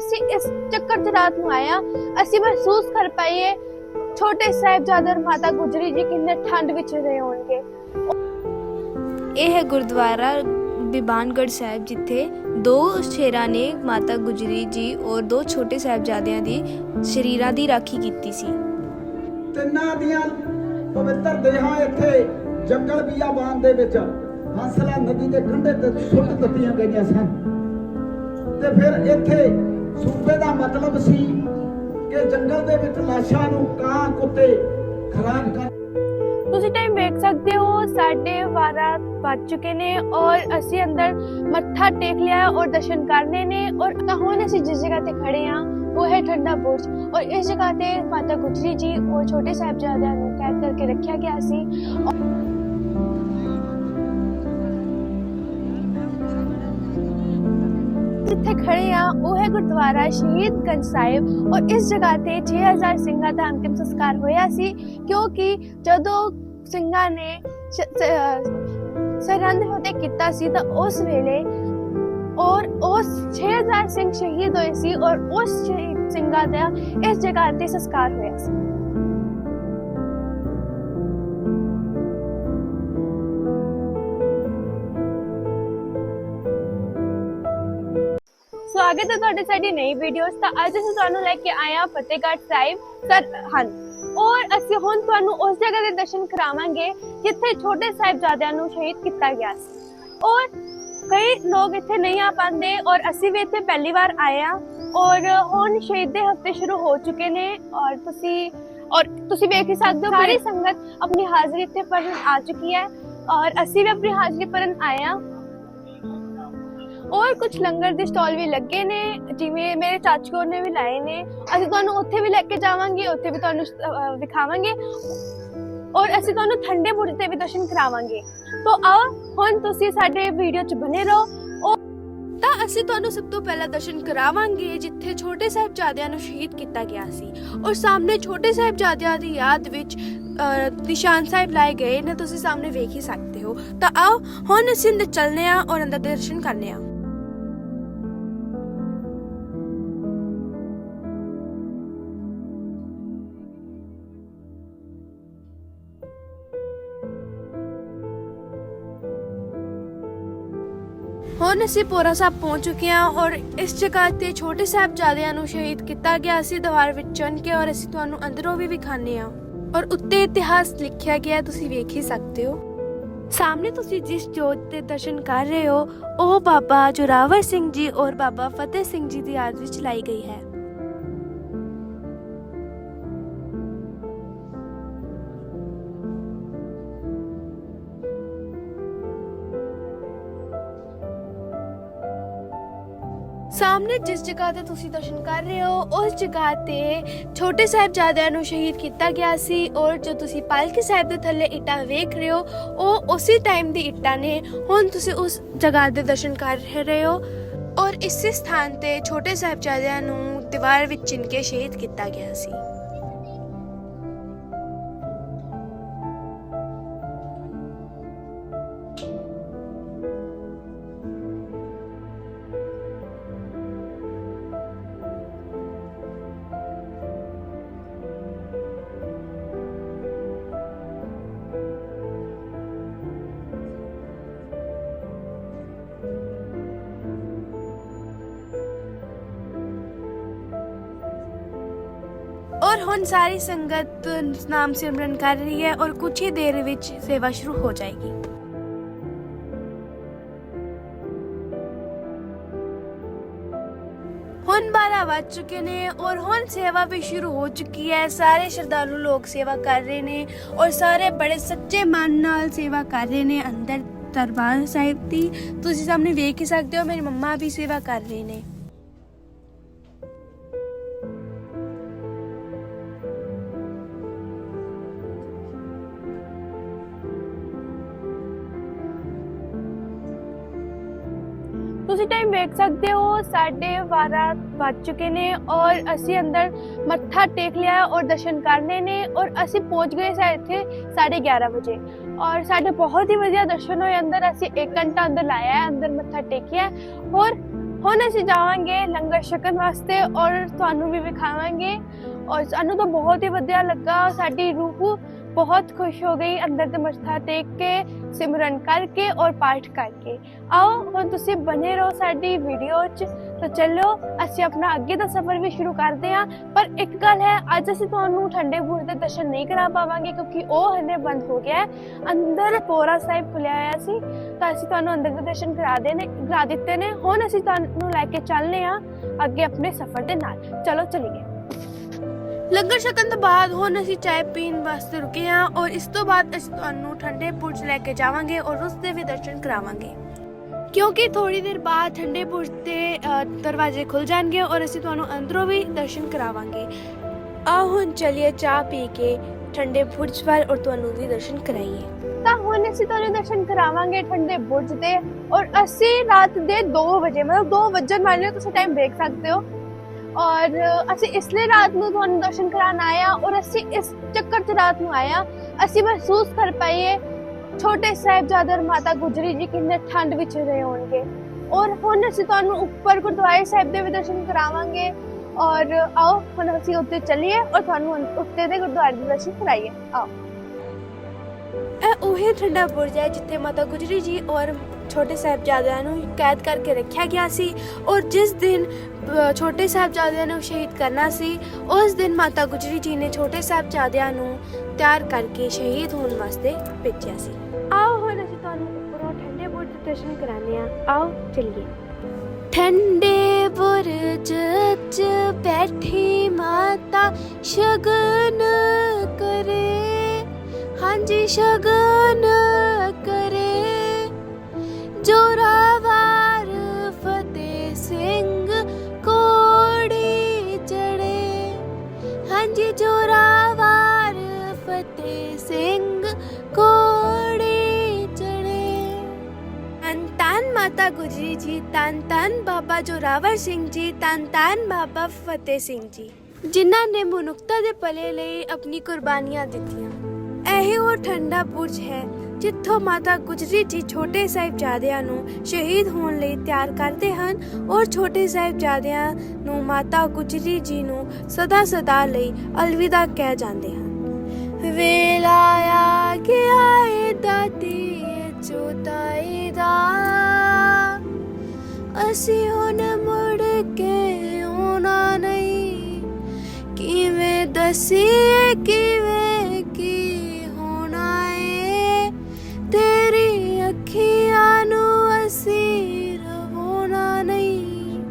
ਅਸੀਂ ਇਸ ਚੱਕਰ 'ਚ ਰਾਤ ਨੂੰ ਆਇਆ ਅਸੀਂ ਮਹਿਸੂਸ ਕਰ ਪਾਈਏ ਛੋਟੇ ਸਾਹਿਬਜ਼ਾਦੇ ਮਾਤਾ ਗੁਜਰੀ ਜੀ ਕਿੰਨੇ ਠੰਡ ਵਿੱਚ ਰਹੇ ਹੋਣਗੇ। ਇਹ ਹੈ ਗੁਰਦੁਆਰਾ ਬਿਬਾਨਗੜ ਸਾਹਿਬ ਜਿੱਥੇ ਦੋ ਸ਼ੇਰਾਂ ਨੇ ਮਾਤਾ ਗੁਜਰੀ ਜੀ ਔਰ ਦੋ ਛੋਟੇ ਸਾਹਿਬਜ਼ਾਦਿਆਂ ਦੀ ਸ਼ਰੀਰਾਂ ਦੀ ਰਾਖੀ ਕੀਤੀ ਸੀ। ਤਿੰਨਾਂ ਦੀਆਂ ਪਵਿੱਤਰ ਦੇਹਾਂ ਇੱਥੇ ਜੰਗਲ ਬਿਆਬਾਨ ਦੇ ਵਿੱਚ ਹੰਸਲਾ ਨਦੀ ਦੇ ਕੰਢੇ ਤੇ ਸੁੱਟ ਦਿੱਤੀਆਂ ਗਈਆਂ ਸਨ। ਤੇ ਫਿਰ ਇੱਥੇ ਸੂਬੇ ਦਾ ਮਤਲਬ ਸੀ ਕਿ ਜੰਗਲ ਦੇ ਵਿੱਚ ਲਾਸ਼ਾਂ ਨੂੰ ਕਾਂ ਕੁੱਤੇ ਖਰਾਬ ਕਰ ਤੁਸੀਂ ਟਾਈਮ ਵੇਖ ਸਕਦੇ ਹੋ, ਸਾਡੇ 12 ਵੱਜ ਚੁੱਕੇ ਨੇ ਔਰ ਅਸੀਂ ਅੰਦਰ ਮੱਥਾ ਟੇਕ ਲਿਆ ਔਰ ਦਰਸ਼ਨ ਕਰਨੇ ਨੇ ਔਰ ਹੁਣ ਅਸੀਂ ਜਿਸ ਜਗ੍ਹਾ ਤੇ ਖੜੇ ਹਾਂ, ਉਹ ਹੈ ਠੰਡਾ ਬੁਰਜ। ਔਰ ਇਸ ਜਗ੍ਹਾ ਤੇ ਮਾਤਾ ਗੁਜਰੀ ਜੀ ਔਰ ਛੋਟੇ ਸਾਹਿਬਜ਼ਾਦਿਆਂ ਨੂੰ ਕੈਦ ਕਰਕੇ ਰੱਖਿਆ ਗਿਆ ਸੀ। ਖੜੇ ਆ ਉਹ ਹੈ ਗੁਰਦੁਆਰਾ ਸ਼ਹੀਦ ਸਾਹਿਬ। ਔਰ ਇਸ ਜਗ੍ਹਾ ਤੇ 6000 ਸਿੰਘਾਂ ਦਾ ਅੰਤਿਮ ਸੰਸਕਾਰ ਹੋਇਆ ਸੀ। ਕਿਉਂਕਿ ਜਦੋਂ ਸਿੰਘਾਂ ਨੇ ਸ਼- ਸਰਹੰਦ ਫਤਿਹ ਕੀਤਾ ਸੀ, ਤਾਂ ਉਸ ਵੇਲੇ ਔਰ ਉਸ 6000 ਸਿੰਘ ਸ਼ਹੀਦ ਹੋਏ ਸੀ। ਔਰ ਉਸ ਸ਼ਹੀਦ ਸਿੰਘਾਂ ਦਾ ਇਸ ਜਗ੍ਹਾ ਤੇ ਸੰਸਕਾਰ ਹੋਇਆ ਸੀ। ਸਵਾਗਤ ਹੈ ਤੁਹਾਡੇ ਸਾਡੀ ਨਈ ਵੀਡੀਓਜ਼ ਤਾਂ ਅੱਜ ਅਸੀਂ ਤੁਹਾਨੂੰ ਲੈ ਕੇ ਆਏ ਹਾਂ ਫਤਿਹਗੜ੍ਹ ਸਾਹਿਬ ਸਰ ਹਨ। ਔਰ ਅਸੀਂ ਹੁਣ ਤੁਹਾਨੂੰ ਉਸ ਜਗ੍ਹਾ ਦੇ ਦਰਸ਼ਨ ਕਰਾਵਾਂਗੇ ਜਿੱਥੇ ਛੋਟੇ ਸਾਹਿਬਜ਼ਾਦਿਆਂ ਨੂੰ ਸ਼ਹੀਦ ਕੀਤਾ ਗਿਆ ਸੀ। ਔਰ ਕਈ ਲੋਕ ਇੱਥੇ ਨਹੀਂ ਆ ਪਾਉਂਦੇ ਔਰ ਅਸੀਂ ਵੀ ਇੱਥੇ ਪਹਿਲੀ ਵਾਰ ਆਏ ਆ ਔਰ ਹੁਣ ਸ਼ਹੀਦ ਦੇ ਹਫ਼ਤੇ ਸ਼ੁਰੂ ਹੋ ਚੁੱਕੇ ਨੇ ਔਰ ਤੁਸੀਂ ਔਰ ਤੁਸੀਂ ਵੇਖ ਹੀ ਸਕਦੇ ਹੋ ਸਾਰੀ ਸੰਗਤ ਆਪਣੀ ਹਾਜ਼ਰੀ ਇੱਥੇ ਭਰਨ ਆ ਚੁੱਕੀ ਹੈ। ਔਰ ਅਸੀਂ ਵੀ ਆਪਣੀ ਹਾਜ਼ਰੀ ਭਰਨ ਆਏ ਆ ਔਰ ਕੁਝ ਲੰਗਰ ਦੇ ਸਟਾਲ ਵੀ ਲੱਗੇ ਨੇ ਜਿਵੇਂ ਮੇਰੇ ਚਾਚੂ ਹੋਰ ਨੇ ਵੀ ਲਾਏ ਨੇ। ਅਸੀਂ ਤੁਹਾਨੂੰ ਉੱਥੇ ਵੀ ਲੈ ਕੇ ਜਾਵਾਂਗੇ ਉੱਥੇ ਵੀ ਤੁਹਾਨੂੰ ਅਹ, ਵਿਖਾਵਾਂਗੇ। ਔਰ ਅਸੀਂ ਤੁਹਾਨੂੰ ਠੰਡੇ ਬੁਰਜ ਤੇ ਵੀ ਦਰਸ਼ਨ ਕਰਾਵਾਂਗੇ। ਤੋਂ ਆਓ ਹੁਣ ਤੁਸੀਂ ਸਾਡੇ ਵੀਡੀਓ 'ਚ ਬਨੇ ਰਹੋ। ਔਰ ਤਾਂ ਅਸੀਂ ਤੁਹਾਨੂੰ ਸਭ ਤੋਂ ਪਹਿਲਾਂ ਦਰਸ਼ਨ ਕਰਾਵਾਂਗੇ ਜਿੱਥੇ ਛੋਟੇ ਸਾਹਿਬਜ਼ਾਦਿਆਂ ਨੂੰ ਸ਼ਹੀਦ ਕੀਤਾ ਗਿਆ ਸੀ। ਔਰ ਸਾਹਮਣੇ ਛੋਟੇ ਸਾਹਿਬਜ਼ਾਦਿਆਂ ਦੀ ਯਾਦ ਵਿੱਚ ਅ, ਨਿਸ਼ਾਨ ਸਾਹਿਬ ਲਾਏ ਗਏ ਨੇ ਤੁਸੀਂ ਸਾਹਮਣੇ ਵੇਖ ਹੀ ਸਕਦੇ ਹੋ। ਤਾਂ ਆਓ ਹੁਣ ਅਸੀਂ ਅੰਦਰ ਚੱਲਨੇ ਆ ਔਰ ਅੰਦਰ ਦਰਸ਼ਨ ਕਰਨੇ ਆ ਹੁਣ ਅਸੀਂ ਪੋਰਾ ਸਾਹਿਬ ਪਹੁੰਚ ਚੁੱਕੇ ਹਾਂ ਔਰ ਇਸ ਜਗ੍ਹਾ ਤੇ ਛੋਟੇ ਸਾਹਿਬਜ਼ਾਦਿਆਂ ਨੂੰ ਸ਼ਹੀਦ ਕੀਤਾ ਗਿਆ ਸੀ ਦੀਵਾਰ ਵਿੱਚ ਚਣ ਕੇ ਔਰ ਅਸੀਂ ਤੁਹਾਨੂੰ ਅੰਦਰੋਂ ਵੀ ਵਿਖਾਣੇ ਹਾਂ। ਔਰ ਉੱਤੇ ਇਤਿਹਾਸ ਲਿਖਿਆ ਗਿਆ, ਤੁਸੀਂ ਵੇਖ ਹੀ ਸਕਦੇ ਹੋ। ਸਾਹਮਣੇ ਤੁਸੀਂ ਜਿਸ ਜੋਤ ਦੇ ਦਰਸ਼ਨ ਕਰ ਰਹੇ ਹੋ, ਉਹ ਬਾਬਾ ਜੋਰਾਵਰ ਸਿੰਘ ਜੀ ਔਰ ਬਾਬਾ ਫਤਿਹ ਸਿੰਘ ਜੀ ਦੀ ਯਾਦ ਵਿੱਚ ਲਾਈ ਗਈ ਹੈ। ਸਾਹਮਣੇ ਜਿਸ ਜਗ੍ਹਾ ਤੇ ਤੁਸੀਂ ਦਰਸ਼ਨ ਕਰ ਰਹੇ ਹੋ, ਉਸ ਜਗ੍ਹਾ ਤੇ ਛੋਟੇ ਸਾਹਿਬਜ਼ਾਦਿਆਂ ਨੂੰ ਸ਼ਹੀਦ ਕੀਤਾ ਗਿਆ ਸੀ ਔਰ ਜੋ ਤੁਸੀਂ ਪਾਲਕੀ ਸਾਹਿਬ ਦੇ ਥੱਲੇ ਇੱਟਾਂ ਵੇਖ ਰਹੇ ਹੋ, ਉਹ ਉਸੇ ਟਾਈਮ ਦੀ ਇੱਟਾਂ ਨੇ। ਹੁਣ ਤੁਸੀਂ ਉਸ ਜਗ੍ਹਾ ਦੇ ਦਰਸ਼ਨ ਕਰ ਰਹੇ ਹੋ ਔਰ ਇਸੇ ਸਥਾਨ ਤੇ ਛੋਟੇ ਸਾਹਿਬਜ਼ਾਦਿਆਂ ਨੂੰ ਦੀਵਾਰ ਵਿੱਚ ਚਿਣ ਕੇ ਸ਼ਹੀਦ ਕੀਤਾ ਗਿਆ ਸੀ। ਔਰ ਹੁਣ ਸਾਰੀ ਸੰਗਤ ਨਾਮ ਸਿਮਰਨ ਕਰ ਰਹੀ ਹੈ ਔਰ ਕੁਝ ਹੀ ਦੇਰ ਵਿੱਚ ਸੇਵਾ ਸ਼ੁਰੂ ਹੋ ਜਾਏਗੀ। ਹੁਣ 12 ਵੱਜ ਚੁੱਕੇ ਨੇ ਔਰ ਹੁਣ ਸੇਵਾ ਵੀ ਸ਼ੁਰੂ ਹੋ ਚੁੱਕੀ ਹੈ। ਸਾਰੇ ਸ਼ਰਧਾਲੂ ਲੋਕ ਸੇਵਾ ਕਰ ਰਹੇ ਨੇ ਔਰ ਸਾਰੇ ਬੜੇ ਸੱਚੇ ਮਨ ਨਾਲ ਸੇਵਾ ਕਰ ਰਹੇ ਨੇ ਅੰਦਰ ਦਰਬਾਰ ਸਾਹਿਬ ਦੀ। ਤੁਸੀਂ ਸਾਹਮਣੇ ਵੇਖ ਹੀ ਸਕਦੇ ਹੋ, ਮੇਰੀ ਮੰਮਾ ਵੀ ਸੇਵਾ ਕਰ ਰਹੇ ਨੇ। ਵੇਖ ਸਕਦੇ ਹੋ, ਸਾਡੇ 12 ਵੱਜ ਚੁੱਕੇ ਨੇ ਔਰ ਅਸੀਂ ਅੰਦਰ ਮੱਥਾ ਟੇਕ ਲਿਆ ਔਰ ਦਰਸ਼ਨ ਕਰਨੇ ਨੇ ਔਰ ਅਸੀਂ ਪਹੁੰਚ ਗਏ ਸਾ ਇੱਥੇ 11:30 ਵਜੇ ਔਰ ਸਾਡੇ ਬਹੁਤ ਹੀ ਵਧੀਆ ਦਰਸ਼ਨ ਹੋਏ, ਅੰਦਰ ਅਸੀਂ 1 ਘੰਟਾ ਅੰਦਰ ਲਾਇਆ, ਅੰਦਰ ਮੱਥਾ ਟੇਕਿਆ ਹੈ। ਔਰ ਹੁਣ ਅਸੀਂ ਜਾਵਾਂਗੇ ਲੰਗਰ ਛਕਣ ਵਾਸਤੇ ਔਰ ਤੁਹਾਨੂੰ ਵੀ ਵਿਖਾਵਾਂਗੇ ਔਰ ਸਾਨੂੰ ਤਾਂ ਬਹੁਤ ਹੀ ਵਧੀਆ ਲੱਗਾ, ਸਾਡੀ ਰੂਹ ਬਹੁਤ ਖੁਸ਼ ਹੋ ਗਈ ਅੰਦਰ ਤੇ ਮੱਥਾ ਟੇਕ ਕੇ, ਸਿਮਰਨ ਕਰਕੇ ਔਰ ਪਾਠ ਕਰਕੇ। ਆਓ, ਹੁਣ ਤੁਸੀਂ ਬਨੇ ਰਹੋ ਸਾਡੀ ਵੀਡੀਓ 'ਚ। ਤਾਂ ਚਲੋ, ਅਸੀਂ ਆਪਣਾ ਅੱਗੇ ਦਾ ਸਫ਼ਰ ਵੀ ਸ਼ੁਰੂ ਕਰਦੇ ਹਾਂ। ਪਰ ਇੱਕ ਗੱਲ ਹੈ, ਅੱਜ ਅਸੀਂ ਤੁਹਾਨੂੰ ਠੰਡੇ ਬੁਰਜ ਦੇ ਦਰਸ਼ਨ ਨਹੀਂ ਕਰਾ ਪਾਵਾਂਗੇ ਕਿਉਂਕਿ ਉਹ ਹਲੇ ਬੰਦ ਹੋ ਗਿਆ ਅੰਦਰ ਪੋਰਾ ਸਾਹਿਬ ਖੁੱਲਿਆ ਹੋਇਆ ਸੀ, ਤਾਂ ਅਸੀਂ ਤੁਹਾਨੂੰ ਅੰਦਰ ਦੇ ਦਰਸ਼ਨ ਕਰਾ ਦੇ ਨੇ ਕਰਾ ਦਿੱਤੇ ਨੇ। ਹੁਣ ਅਸੀਂ ਤੁਹਾਨੂੰ ਲੈ ਕੇ ਚੱਲਨੇ ਆ ਅੱਗੇ ਆਪਣੇ ਸਫ਼ਰ ਦੇ ਨਾਲ। ਚਲੋ, ਚਲੀਏ। ਲੰਗਰ ਛਕਣ ਤੋਂ ਬਾਅਦ ਹੁਣ ਅਸੀਂ ਚਾय ਪੀਣ ਵਾਸਤੇ ਰੁਕੇ ਹਾਂ ਔਰ ਇਸ ਤੋਂ ਬਾਅਦ ਅਸੀਂ ਤੁਹਾਨੂੰ ਠੰਡੇ ਬੁਰਜ ਲੈ ਕੇ ਜਾਵਾਂਗੇ ਔਰ ਉਸ ਦੇ ਵੀ ਦਰਸ਼ਨ ਕਰਾਵਾਂਗੇ। ਕਿਉਂਕਿ ਥੋੜੀ ਦੇਰ ਬਾਅਦ ਠੰਡੇ ਬੁਰਜ ਦੇ ਦਰਵਾਜ਼ੇ ਖੁੱਲ ਜਾਣਗੇ ਔਰ ਅਸੀਂ ਤੁਹਾਨੂੰ ਅੰਦਰੋਂ ਵੀ ਦਰਸ਼ਨ ਕਰਾਵਾਂਗੇ। ਆਓ ਹੁਣ ਚਲਿਏ ਚਾਹ ਪੀ ਕੇ ਠੰਡੇ ਬੁਰਜ ਵੱਲ ਔਰ ਤੁਹਾਨੂੰ ਵੀ ਦਰਸ਼ਨ ਕਰਾਈਏ। ਤਾਂ ਹੁਣ ਅਸੀਂ ਤੁਹਾਨੂੰ ਦਰਸ਼ਨ ਕਰਾਵਾਂਗੇ ਠੰਡੇ ਬੁਰਜ ਦੇ ਔਰ ਅਸੀਂ ਰਾਤ ਦੇ 2 ਵਜੇ ਮਤਲਬ 2 ਵਜੇ ਵਾਲੇ ਹੋ, ਤੁਸੀਂ ਟਾਈਮ ਦੇਖ ਸਕਦੇ ਹੋ। ਔਰ ਅਸੀਂ ਇਸ ਲਈ ਰਾਤ ਨੂੰ ਤੁਹਾਨੂੰ ਦਰਸ਼ਨ ਕਰਾਉਣ ਆਏ ਹਾਂ ਔਰ ਅਸੀਂ ਇਸ ਚੱਕਰ 'ਚ ਰਾਤ ਨੂੰ ਆਏ ਹਾਂ। ਅਸੀਂ ਮਹਿਸੂਸ ਕਰ ਪਾਈਏ, ਛੋਟੇ ਸਾਹਿਬਜ਼ਾਦੇ ਮਾਤਾ ਗੁਜਰੀ ਜੀ ਕਿੰਨੇ ਠੰਡ ਵਿੱਚ ਰਹੇ ਹੋਣਗੇ। ਔਰ ਹੁਣ ਅਸੀਂ ਤੁਹਾਨੂੰ ਉੱਪਰ ਗੁਰਦੁਆਰੇ ਸਾਹਿਬ ਦੇ ਵੀ ਦਰਸ਼ਨ ਕਰਾਵਾਂਗੇ। ਔਰ ਆਓ, ਹੁਣ ਅਸੀਂ ਉੱਤੇ ਚੱਲੀਏ ਔਰ ਤੁਹਾਨੂੰ ਉੱਤੇ ਦੇ ਗੁਰਦੁਆਰੇ ਦੇ ਦਰਸ਼ਨ ਕਰਾਈਏ। ਆਓ। ਇਹ ਉਹੀ ਠੰਡਾ ਬੁਰਜ ਹੈ ਜਿੱਥੇ ਮਾਤਾ ਗੁਜਰੀ ਜੀ ਔਰ ਛੋਟੇ ਸਾਹਿਬਜ਼ਾਦਿਆਂ ਨੂੰ ਕੈਦ ਕਰਕੇ ਰੱਖਿਆ ਗਿਆ ਸੀ। ਔਰ ਜਿਸ ਦਿਨ ਛੋਟੇ ਸਾਹਿਬਜ਼ਾਦਿਆਂ ਨੂੰ ਸ਼ਹੀਦ ਕਰਨਾ ਸੀ। ਉਸ ਦਿਨ ਮਾਤਾ ਗੁਜਰੀ ਜੀ ਨੇ ਛੋਟੇ ਸਾਹਿਬਜ਼ਾਦਿਆਂ ਨੂੰ ਤਿਆਰ ਕਰਕੇ ਸ਼ਹੀਦ ਹੋਣ ਵਾਸਤੇ ਭੇਜਿਆ ਸੀ। ਆਓ ਹੁਣ ਅਸੀਂ ਤੁਹਾਨੂੰ ਉੱਪਰੋਂ ਠੰਡੇ ਬੁਰਜ ਦਰਸ਼ਨ ਕਰਾਣੇ ਆ ਆਓ ਚਲਿਏ। ਠੰਡੇ ਬੁਰਜ 'ਚ ਬੈਠੀ ਮਾਤਾ ਸ਼ਗਨ ਕਰੇ। ਹਾਂਜੀ, ਸ਼ਗਨ ਕਰੇ। ਜੋਰਾਵਾਰ ਮਾਤਾ ਗੁਜਰੀ ਜੀ, ਤਨ ਤਨ ਬਾਬਾ ਜੋਰਾਵਰ ਸਿੰਘ ਜੀ, ਤਨ ਤਨ ਬਾਬਾ ਫਤਿਹ ਸਿੰਘ ਜੀ। ਜਿਨ੍ਹਾਂ ਨੇ ਮਨੁੱਖਤਾ ਦੇ ਭਲੇ ਲਈ ਆਪਣੀ ਕੁਰਬਾਨੀਆਂ ਦਿੱਤੀਆਂ। ਇਹ ਉਹ ਠੰਡਾ ਬੁਰਜ ਹੈ, ਜਿੱਥੋਂ ਮਾਤਾ ਗੁਜਰੀ ਜੀ ਛੋਟੇ ਸਾਹਿਬਜ਼ਾਦਿਆਂ ਨੂੰ ਸ਼ਹੀਦ ਹੋਣ ਲਈ ਤਿਆਰ ਕਰਦੇ ਹਨ ਔਰ ਛੋਟੇ ਸਾਹਿਬਜ਼ਾਦਿਆਂ ਨੂੰ ਮਾਤਾ ਗੁਜਰੀ ਜੀ ਨੂੰ ਸਦਾ ਸਦਾ ਲਈ ਅਲਵਿਦਾ ਕਹਿ ਜਾਂਦੇ ਹਨ। ਵੇਲਾ ਆ ਗਿਆ ਏ ਦਾਦੀ ਜੁਦਾਈ ਦਾ ਅਸੀਂ ਹੁਣ ਮੁੜ ਕੇ ਆਉਣਾ ਨਹੀਂ। ਕਿਵੇਂ ਦਸੀਏ, ਕਿਵੇਂ ਕੀ ਹੋਣਾ ਏ? ਤੇਰੀ ਅੱਖੀਆਂ ਨੂੰ ਅਸੀਂ ਰਵਾਉਣਾ ਨਹੀਂ।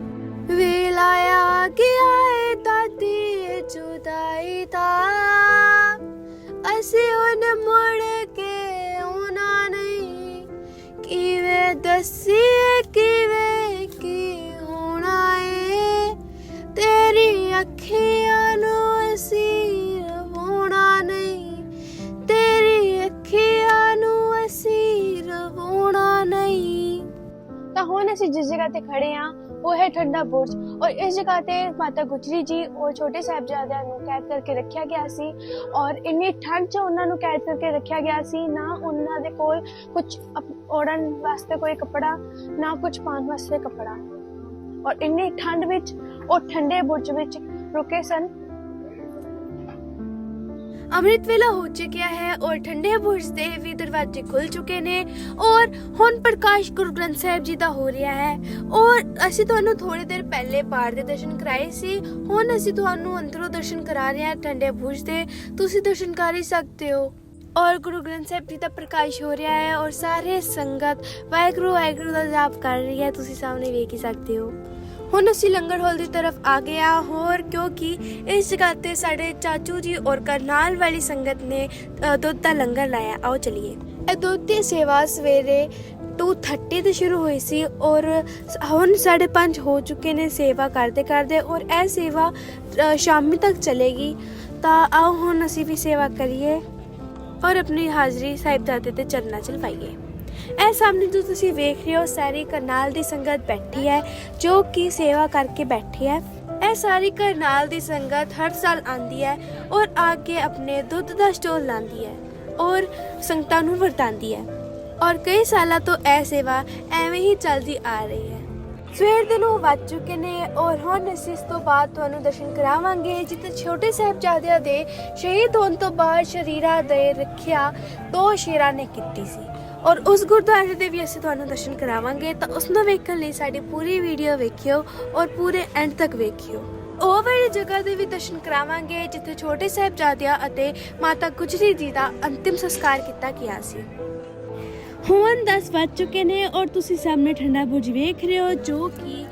ਵੇਲਾ ਆ ਗਿਆ ਏ ਦਾਦੀ ਜੁਦਾਈ ਦਾ ਅਸੀਂ ਹੁਣ ਮੁੜ ਦਸੀਏ ਕਿਵੇਂ ਕੀ ਹੋਣਾ ਏ ਤੇਰੀ ਅੱਖੀਆਂ ਨੂੰ ਅਸੀਂ ਰਵਾਉਣਾ ਨਹੀਂ। ਤੇਰੀ ਅੱਖੀਆਂ ਨੂੰ ਅਸੀਂ ਰਵਾਉਣਾ ਨਹੀਂ। ਤਾਂ ਹੁਣ ਅਸੀਂ ਜਿਸ ਜਗ੍ਹਾ ਤੇ ਖੜੇ ਆ ਉਹ ਹੈ ਠੰਡਾ ਬੁਰਜ। ਔਰ ਇਸ ਜਗ੍ਹਾ ਤੇ ਮਾਤਾ ਗੁਜਰੀ ਜੀ ਔਰ ਛੋਟੇ ਸਾਹਿਬਜ਼ਾਦਿਆਂ ਨੂੰ ਕੈਦ ਕਰਕੇ ਰੱਖਿਆ ਗਿਆ ਸੀ। ਔਰ ਇੰਨੀ ਠੰਡ 'ਚ ਉਹਨਾਂ ਨੂੰ ਕੈਦ ਕਰਕੇ ਰੱਖਿਆ ਗਿਆ ਸੀ। ਨਾ ਉਹਨਾਂ ਦੇ ਕੋਲ ਕੁਝ ਓੜਨ ਵਾਸਤੇ ਕੋਈ ਕੱਪੜਾ, ਨਾ ਕੁਝ ਪਾਉਣ ਵਾਸਤੇ ਕੱਪੜਾ। ਔਰ ਇੰਨੀ ਠੰਡ ਵਿੱਚ, ਉਹ ਠੰਡੇ ਬੁਰਜ ਵਿੱਚ ਰੁਕੇ ਸਨ। ਅੰਮ੍ਰਿਤ ਵੇਲਾ ਹੋ ਚੁੱਕਿਆ ਹੈ ਔਰ ਠੰਡੇ ਬੁਰਜ ਦੇ ਵੀ ਦਰਵਾਜ਼ੇ ਖੁੱਲ ਚੁੱਕੇ ਨੇ ਔਰ ਹੁਣ ਪ੍ਰਕਾਸ਼ ਗੁਰੂ ਗ੍ਰੰਥ ਸਾਹਿਬ ਜੀ ਦਾ ਹੋ ਰਿਹਾ ਹੈ ਔਰ ਅਸੀਂ ਤੁਹਾਨੂੰ ਥੋੜੀ ਦੇਰ ਪਹਿਲੇ ਬਾਹਰ ਦੇ ਦਰਸ਼ਨ ਕਰਾਏ ਸੀ, ਹੁਣ ਅਸੀਂ ਤੁਹਾਨੂੰ ਅੰਦਰੋਂ ਦਰਸ਼ਨ ਕਰਾ ਰਹੇ ਹਾਂ ਠੰਡੇ ਬੁਰਜ ਦੇ, ਤੁਸੀਂ ਦਰਸ਼ਨ ਕਰ ਹੀ ਸਕਦੇ ਹੋ। ਔਰ ਗੁਰੂ ਗ੍ਰੰਥ ਸਾਹਿਬ ਜੀ ਦਾ ਪ੍ਰਕਾਸ਼ ਹੋ ਰਿਹਾ ਹੈ ਔਰ ਸਾਰੇ ਸੰਗਤ ਵਾਹਿਗੁਰੂ ਵਾਹਿਗੁਰੂ ਦਾ ਜਾਪ ਕਰ ਰਹੀ ਹੈ, ਤੁਸੀਂ ਸਾਹਮਣੇ ਵੇਖ ਹੀ ਸਕਦੇ ਹੋ। ਹੁਣ ਅਸੀਂ ਲੰਗਰ ਹਾਲ ਦੀ ਤਰਫ ਆ ਗਏ ਹਾਂ ਹੋਰ ਕਿਉਂਕਿ ਇਸ ਜਗ੍ਹਾ ਤੇ ਸਾਡੇ ਚਾਚੂ ਜੀ ਔਰ ਕਰਨਾਲ ਵਾਲੀ ਸੰਗਤ ਨੇ ਦੁੱਧ ਦਾ ਲੰਗਰ ਲਾਇਆ। ਆਓ ਚਲਿਏ। ਇਹ ਦੁੱਧ ਦੀ ਸੇਵਾ ਸਵੇਰੇ 2:30 ਤੇ ਸ਼ੁਰੂ ਹੋਈ ਸੀ ਔਰ ਸ- ਹੁਣ 5:30 ਹੋ ਚੁੱਕੇ ਨੇ ਸੇਵਾ ਕਰਦੇ ਕਰਦੇ ਔਰ ਇਹ ਸੇਵਾ ਸ਼ਾਮੀ ਤੱਕ ਚੱਲੇਗੀ। ਤਾਂ ਆਓ ਹੁਣ ਅਸੀਂ ਵੀ ਸੇਵਾ ਕਰੀਏ ਔਰ ਆਪਣੀ ਹਾਜ਼ਰੀ ਸਾਹਿਬਜ਼ਾਦੇ ਤੇ ਚਰਨਾ ਚਲਵਾਈਏ ਇਹ ਸਾਹਮਣੇ ਜੋ ਤੁਸੀਂ ਵੇਖ ਰਹੇ ਹੋ, ਸਾਰੀ ਕਰਨਾਲ ਦੀ ਸੰਗਤ ਬੈਠੀ ਹੈ, ਜੋ ਕਿ ਸੇਵਾ ਕਰਕੇ ਬੈਠੀ ਹੈ। ਇਹ ਸਾਰੀ ਕਰਨਾਲ ਦੀ ਸੰਗਤ ਹਰ ਸਾਲ ਆਂਦੀ ਹੈ ਔਰ ਆ ਕੇ ਆਪਣੇ ਦੁੱਧ ਦਾ ਸਟੋਲ ਲਾਂਦੀ ਹੈ ਔਰ ਸੰਗਤਾਂ ਨੂੰ ਵਰਤਾਂਦੀ ਹੈ। ਔਰ ਕਈ ਸਾਲਾਂ ਤੋਂ ਇਹ ਸੇਵਾ ਐਵੇਂ ਹੀ ਚੱਲਦੀ ਆ ਰਹੀ ਹੈ। ਸਵੇਰ ਦੇ ਨੂੰ ਵੱਜ ਚੁੱਕੇ ਨੇ ਔਰ ਹੁਣ ਅਸੀਂ ਇਸ ਤੋਂ ਬਾਅਦ ਤੁਹਾਨੂੰ ਦਰਸ਼ਨ ਕਰਾਵਾਂਗੇ। ਜਿੱਥੇ ਛੋਟੇ ਸਾਹਿਬਜ਼ਾਦਿਆਂ ਦੇ ਸ਼ਹੀਦ ਹੋਣ ਤੋਂ ਬਾਅਦ ਸ਼ਰੀਰਾਂ ਦੇ ਰੱਖਿਆ ਦੋ ਸ਼ੇਰਾਂ ਨੇ ਕੀਤੀ ਸੀ। ਔਰ ਉਸ ਗੁਰਦੁਆਰੇ ਦੇ ਵੀ ਅਸੀਂ ਤੁਹਾਨੂੰ ਦਰਸ਼ਨ ਕਰਾਵਾਂਗੇ, ਤਾਂ ਉਸ ਨੂੰ ਵੇਖਣ ਲਈ ਸਾਡੀ ਪੂਰੀ ਵੀਡੀਓ ਵੇਖਿਓ ਔਰ ਪੂਰੇ ਐਂਡ ਤੱਕ ਵੇਖਿਓ। ਉਹ ਵਾਲੀ ਜਗ੍ਹਾ ਦੇ ਵੀ ਦਰਸ਼ਨ ਕਰਾਵਾਂਗੇ, ਜਿੱਥੇ ਛੋਟੇ ਸਾਹਿਬਜ਼ਾਦਿਆਂ ਅਤੇ ਮਾਤਾ ਗੁਜਰੀ ਜੀ ਦਾ ਅੰਤਿਮ ਸੰਸਕਾਰ ਕੀਤਾ ਗਿਆ ਸੀ। ਹੁਣ 10 ਵੱਜ ਚੁੱਕੇ ਨੇ ਔਰ ਤੁਸੀਂ ਸਾਹਮਣੇ ਠੰਡਾ ਬੁਰਜ ਵੇਖ ਰਹੇ ਹੋ, ਜੋ ਕਿ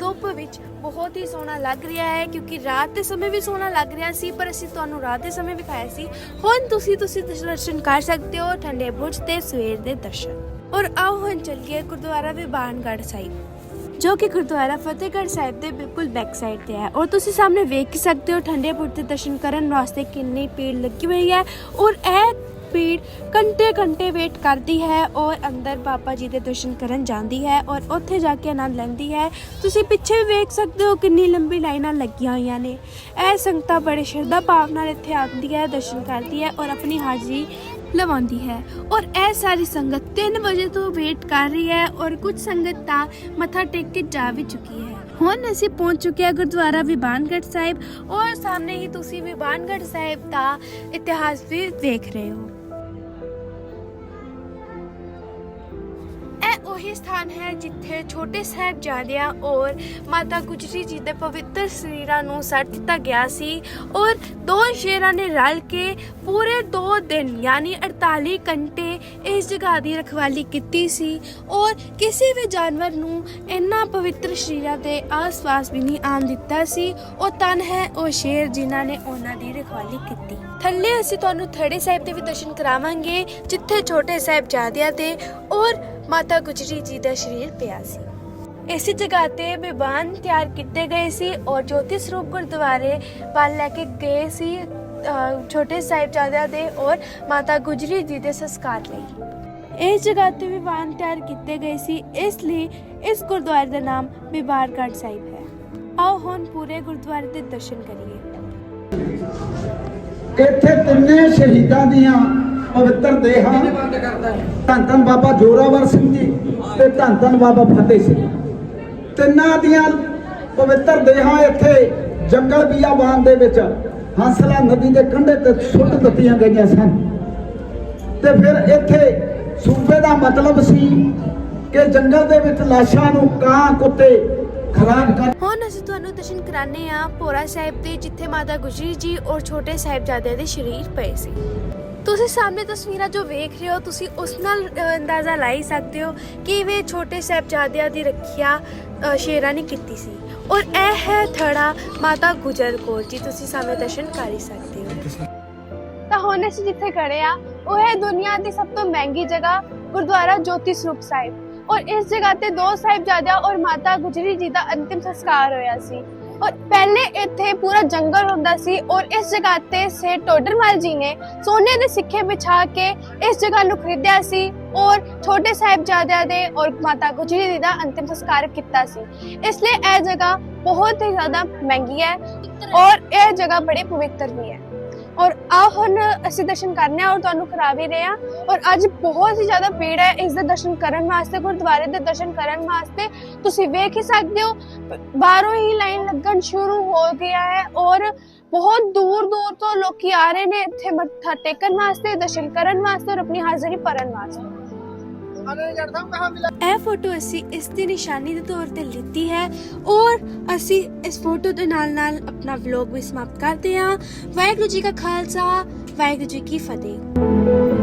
ਧੁੱਪ ਵਿੱਚ ਬਹੁਤ ਹੀ ਸੋਹਣਾ ਲੱਗ ਰਿਹਾ ਹੈ, ਕਿਉਂਕਿ ਰਾਤ ਦੇ ਸਮੇਂ ਵੀ ਸੋਹਣਾ ਲੱਗ ਰਿਹਾ ਸੀ, ਪਰ ਅਸੀਂ ਤੁਹਾਨੂੰ ਰਾਤ ਦੇ ਸਮੇਂ ਵਿਖਾਇਆ ਸੀ। ਹੁਣ ਤੁਸੀਂ ਤੁਸੀਂ ਦਰਸ਼ਨ ਕਰ ਸਕਦੇ ਹੋ ਠੰਡੇ ਬੁਰਜ ਤੇ ਸਵੇਰ ਦੇ ਦਰਸ਼ਨ। ਔਰ ਆਓ ਹੁਣ ਚੱਲੀਏ ਗੁਰਦੁਆਰਾ ਵਿਬਾਨਗੜ੍ਹ ਸਾਹਿਬ, ਜੋ ਕਿ ਗੁਰਦੁਆਰਾ ਫਤਿਹਗੜ੍ਹ ਸਾਹਿਬ ਦੇ ਬਿਲਕੁਲ ਬੈਕ ਸਾਈਡ ਤੇ ਹੈ। ਔਰ ਤੁਸੀਂ ਸਾਹਮਣੇ ਵੇਖ ਹੀ ਸਕਦੇ ਹੋ ਠੰਡੇ ਬੁਰਜ ਦੇ ਦਰਸ਼ਨ ਕਰਨ ਵਾਸਤੇ ਕਿੰਨੀ ਭੀੜ ਲੱਗੀ ਹੋਈ ਹੈ। ਔਰ ਇਹ ਭੀੜ ਘੰਟੇ ਘੰਟੇ ਵੇਟ ਕਰਦੀ ਹੈ ਔਰ ਅੰਦਰ ਬਾਬਾ ਜੀ ਦੇ ਦਰਸ਼ਨ ਕਰਨ ਜਾਂਦੀ ਹੈ ਔਰ ਉੱਥੇ ਜਾ ਕੇ ਆਨੰਦ ਲੈਂਦੀ ਹੈ। ਤੁਸੀਂ ਪਿੱਛੇ ਵੀ ਵੇਖ ਸਕਦੇ ਹੋ ਕਿੰਨੀ ਲੰਬੀ ਲਾਈਨਾਂ ਲੱਗੀਆਂ ਹੋਈਆਂ ਨੇ। ਇਹ ਸੰਗਤਾਂ ਬੜੇ ਸ਼ਰਧਾ ਭਾਵ ਨਾਲ ਇੱਥੇ ਆਉਂਦੀ ਹੈ, ਦਰਸ਼ਨ ਕਰਦੀ ਹੈ ਔਰ ਆਪਣੀ ਹਾਜ਼ਰੀ ਲਵਾਉਂਦੀ ਹੈ। ਔਰ ਇਹ ਸਾਰੀ ਸੰਗਤ 3 ਵਜੇ ਤੋਂ ਵੇਟ ਕਰ ਰਹੀ ਹੈ ਔਰ ਕੁਝ ਸੰਗਤ ਤਾਂ ਮੱਥਾ ਟੇਕ ਕੇ ਜਾ ਵੀ ਚੁੱਕੀ ਹੈ। ਹੁਣ ਅਸੀਂ ਪਹੁੰਚ ਚੁੱਕੇ ਹਾਂ ਗੁਰਦੁਆਰਾ ਵਿਬਾਨਗੜ੍ਹ ਸਾਹਿਬ ਔਰ ਸਾਹਮਣੇ ਹੀ ਤੁਸੀਂ ਵਿਬਾਨਗੜ੍ਹ ਸਾਹਿਬ ਦਾ ਇਤਿਹਾਸ ਵੀ ਦੇਖ ਰਹੇ ਹੋ। ਉਹੀ ਸਥਾਨ ਹੈ ਜਿੱਥੇ ਛੋਟੇ ਸਾਹਿਬਜ਼ਾਦਿਆਂ ਔਰ ਮਾਤਾ ਗੁਜਰੀ ਜੀ ਦੇ ਪਵਿੱਤਰ ਸਰੀਰਾਂ ਨੂੰ ਸੜ ਦਿੱਤਾ ਗਿਆ ਸੀ ਔਰ ਦੋ ਸ਼ੇਰਾਂ ਨੇ ਰਲ ਕੇ ਪੂਰੇ 2 ਦਿਨ, ਯਾਨੀ 48 ਘੰਟੇ ਇਸ ਜਗ੍ਹਾ ਦੀ ਰਖਵਾਲੀ ਕੀਤੀ ਸੀ ਔਰ ਕਿਸੇ ਵੀ ਜਾਨਵਰ ਨੂੰ ਇੰਨਾ ਪਵਿੱਤਰ ਸਰੀਰਾਂ ਦੇ ਆਸ-ਪਾਸ ਵੀ ਨਹੀਂ ਆਉਣ ਦਿੱਤਾ ਸੀ, ਉਹ ਤਨ ਹੈ, ਉਹ ਸ਼ੇਰ ਜਿਨ੍ਹਾਂ ਨੇ ਉਹਨਾਂ ਦੀ ਰਖਵਾਲੀ ਕੀਤੀ। ਥੱਲੇ ਅਸੀਂ ਤੁਹਾਨੂੰ ਥੜੇ ਸਾਹਿਬ ਦੇ ਵੀ ਦਰਸ਼ਨ ਕਰਾਵਾਂਗੇ, ਜਿੱਥੇ ਛੋਟੇ ਸਾਹਿਬਜ਼ਾਦਿਆਂ 'ਤੇ ਔਰ ਮਾਤਾ ਗੁਜਰੀ ਜੀ ਦਾ ਸਰੀਰ ਪਿਆ ਸੀ। ਇਸੇ ਜਗ੍ਹਾ ਤੇ ਬਿਬਾਨ ਤਿਆਰ ਕੀਤੇ ਗਏ ਸੀ ਔਰ ਜੋਤੀ ਸਰੂਪ ਗੁਰਦੁਆਰੇ ਵੱਲ ਲੈ ਕੇ ਗਏ ਸੀ ਛੋਟੇ ਸਾਹਿਬਜ਼ਾਦਿਆਂ ਦੇ ਔਰ ਮਾਤਾ ਗੁਜਰੀ ਜੀ ਦੇ ਸੰਸਕਾਰ ਲਈ। ਇਸ ਜਗ੍ਹਾ ਤੇ ਵਿਵਾਨ ਤਿਆਰ ਕੀਤੇ ਗਏ ਸੀ, ਇਸ ਲਈ ਇਸ ਗੁਰਦੁਆਰੇ ਦਾ ਨਾਮ ਬਿਬਾਰਗੜ੍ਹ ਸਾਹਿਬ ਹੈ। ਆਓ ਹੁਣ ਪੂਰੇ ਗੁਰਦੁਆਰੇ ਦੇ ਦਰਸ਼ਨ ਕਰੀਏ। ਇੱਥੇ ਤਿੰਨੇ ਸ਼ਹੀਦਾਂ ਦੀਆਂ ਪਵਿੱਤਰ ਦੇਹਾਂ ਧੰਨ ਧੰਨ ਬਾਬਾ ਜੋਰਾਵਰ ਸਿੰਘ ਜੀ ਤੇ ਧੰਨ ਧੰਨ ਬਾਬਾ ਫਤਿਹ ਸਿੰਘ ਤਿੰਨਾਂ ਦੀਆਂ ਪਵਿੱਤਰ ਦੇਹਾਂ ਇੱਥੇ ਜੰਗਲ ਬੀਆਬਾਨ ਦੇ ਵਿੱਚ ਹੰਸਲਾ ਨਦੀ ਦੇ ਕੰਢੇ ਤੇ ਸੁੱਟ ਦਿੱਤੀਆਂ ਗਈਆਂ ਸਨ। ਤੇ ਫਿਰ ਇੱਥੇ ਸੂਬੇ ਦਾ ਮਤਲਬ ਸੀ ਕਿ ਜੰਗਲ ਦੇ ਵਿੱਚ ਲਾਸ਼ਾਂ ਨੂੰ ਕਾਂ ਕੁੱਤੇ ਖਰਾਬ ਕਰ ਹੁਣ ਅਸੀਂ ਤੁਹਾਨੂੰ ਦਰਸ਼ਨ ਕਰਾਣੇ ਆ ਭੋਰਾ ਸਾਹਿਬ ਦੇ ਜਿੱਥੇ ਮਾਤਾ ਗੁਜਰੀ ਜੀ ਔਰ ਛੋਟੇ ਸਾਹਿਬਜ਼ਾਦਿਆਂ ਦੇ ਸ਼ਰੀਰ ਪਏ ਸੀ। ਤੁਸੀਂ ਸਾਹਮਣੇ ਤਸਵੀਰਾਂ ਜੋ ਵੇਖ ਰਹੇ ਹੋ, ਤੁਸੀਂ ਉਸ ਨਾਲ ਅੰਦਾਜ਼ਾ ਲਾ ਸਕਦੇ ਹੋ ਕਿ ਕਿਵੇਂ ਛੋਟੇ ਸਾਹਿਬਜ਼ਾਦਿਆਂ ਦੀ ਰੱਖਿਆ ਸ਼ੇਰਾਂ ਨੇ ਕੀਤੀ ਸੀ। ਔਰ ਇਹ ਹੈ ਥੜਾ ਮਾਤਾ ਗੁਜਰ ਕੌਰ ਜੀ, ਤੁਸੀਂ ਸਾਹਮਣੇ ਦਰਸ਼ਨ ਕਰ ਹੀ ਸਕਦੇ ਹੋ। ਤਾਂ ਹੁਣ ਅਸੀਂ ਜਿੱਥੇ ਖੜੇ ਆ ਉਹ ਹੈ ਦੁਨੀਆ ਦੀ ਸਭ ਤੋਂ ਮਹਿੰਗੀ ਜਗ੍ਹਾ, ਗੁਰਦੁਆਰਾ ਜੋਤੀ ਸਰੂਪ ਸਾਹਿਬ। ਔਰ ਇਸ ਜਗ੍ਹਾ ਤੇ ਦੋ ਸਾਹਿਬਜ਼ਾਦਿਆਂ ਔਰ ਮਾਤਾ ਗੁਜਰੀ ਜੀ ਦਾ ਅੰਤਿਮ ਸੰਸਕਾਰ ਹੋਇਆ ਸੀ। ਔਰ ਪਹਿਲੇ ਇੱਥੇ ਪੂਰਾ ਜੰਗਲ ਹੁੰਦਾ ਸੀ ਔਰ ਇਸ ਜਗ੍ਹਾ ਤੇ ਸੇ ਟੋਡਰਮਲ ਜੀ ਨੇ ਸੋਨੇ ਦੇ ਸਿੱਕੇ ਵਿਛਾ ਕੇ ਇਸ ਜਗ੍ਹਾ ਨੂੰ ਖਰੀਦਿਆ ਸੀ ਔਰ ਛੋਟੇ ਸਾਹਿਬਜ਼ਾਦਿਆਂ ਦੇ ਔਰ ਮਾਤਾ ਗੁਜਰੀ ਜੀ ਦਾ ਅੰਤਿਮ ਸੰਸਕਾਰ ਕੀਤਾ ਸੀ। ਇਸ ਲਈ ਇਹ ਜਗ੍ਹਾ ਬਹੁਤ ਹੀ ਜ਼ਿਆਦਾ ਮਹਿੰਗੀ ਹੈ ਔਰ ਇਹ ਜਗ੍ਹਾ ਬੜੀ ਪਵਿੱਤਰ ਵੀ ਹੈ। ਔਰ ਆ ਹੁਣ ਅਸੀਂ ਦਰਸ਼ਨ ਕਰਨੇ ਆ ਔਰ ਤੁਹਾਨੂੰ ਕਰਾ ਵੀ ਰਹੇ ਆ। ਔਰ ਅੱਜ ਬਹੁਤ ਹੀ ਜ਼ਿਆਦਾ ਭੀੜ ਹੈ ਇਸ ਦੇ ਦਰਸ਼ਨ ਕਰਨ ਵਾਸਤੇ, ਗੁਰਦੁਆਰੇ ਦੇ ਦਰਸ਼ਨ ਕਰਨ ਵਾਸਤੇ। ਤੁਸੀਂ ਵੇਖ ਹੀ ਸਕਦੇ ਹੋ, ਬਾਹਰੋਂ ਹੀ ਲਾਈਨ ਲੱਗਣ ਸ਼ੁਰੂ ਹੋ ਗਿਆ ਹੈ ਔਰ ਬਹੁਤ ਦੂਰ ਦੂਰ ਤੋਂ ਲੋਕੀ ਆ ਰਹੇ ਨੇ ਇੱਥੇ ਮੱਥਾ ਟੇਕਣ ਵਾਸਤੇ, ਦਰਸ਼ਨ ਕਰਨ ਵਾਸਤੇ ਔਰ ਆਪਣੀ ਹਾਜ਼ਰੀ ਭਰਨ ਵਾਸਤੇ। ਇਹ ਫੋਟੋ ਅਸੀਂ ਇਸ ਦੀ ਨਿਸ਼ਾਨੀ ਦੇ ਤੌਰ ਤੇ ਲਿੱਤੀ ਹੈ ਔਰ ਅਸੀਂ ਇਸ ਫੋਟੋ ਦੇ ਨਾਲ ਨਾਲ ਆਪਣਾ ਵਲੌਗ ਵੀ ਸਮਾਪਤ ਕਰਦੇ ਹਾਂ। ਵਾਹਿਗੁਰੂ ਜੀ ਕਾ ਖਾਲਸਾ, ਵਾਹਿਗੁਰੂ ਜੀ ਕੀ ਫਤਿਹ।